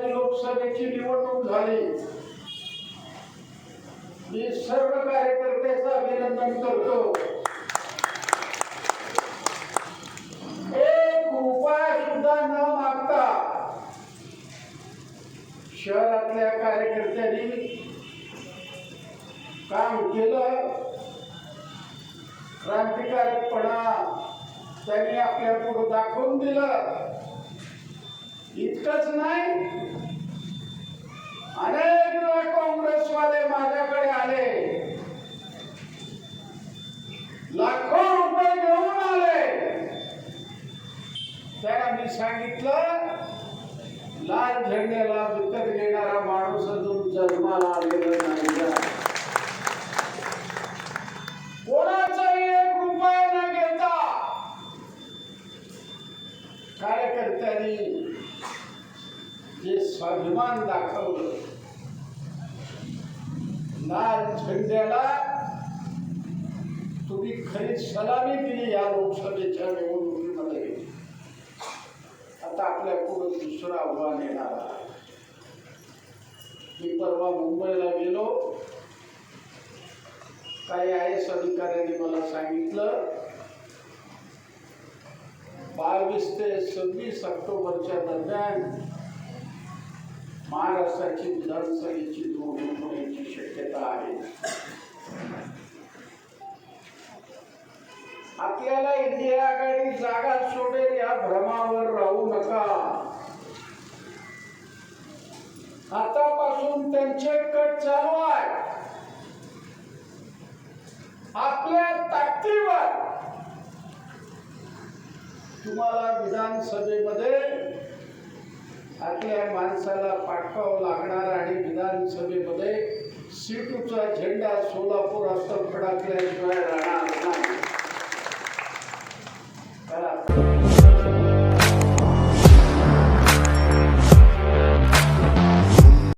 राज्याची लोकसभेची निवडणूक झाली. मी सर्व कार्यकर्त्याचं अभिनंदन करतो. एक उपाय सुद्धा न मागता शहरातल्या कार्यकर्त्यांनी काम केलं. क्रांतिकारकपणा त्यांनी आपल्या पुढे दाखवून दिलं. इतकंच नाही लाखो रुपये घेऊन आले. त्याला मी सांगितलं लाल झेंड्याला विकत घेणारा माणूस अजून जन्माला आलेला नाही कोणाचाही एक रुपया न घेता कार्यकर्त्यांनी जे स्वाभिमान दाखवलं लाल झेंड्याला तुम्ही खरी सलामी दिली या लोकसभेच्या निवडणुकीमध्ये. आता आपल्या पुढे दुसरं आव्हान येणार आहे. मी परवा मुंबईला गेलो. काही आय एस अधिकाऱ्यांनी मला सांगितलं बावीस ते सव्वीस ऑक्टोबरच्या दरम्यान महाराष्ट्राची विधानसभेची निवडणूक होण्याची शक्यता आहे. आपल्याला इंडिया आघाडी जागा सोडेल या भ्रमावर राहू नका. आतापासून त्यांचे कट चालू आहे. आपल्या ताकदीवर. तुम्हाला विधानसभेमध्ये आपल्या माणसाला पाठवावं लागणार आणि विधानसभेमध्ये सीटूचा झेंडा सोलापुरात फडकल्याशिवाय राहणार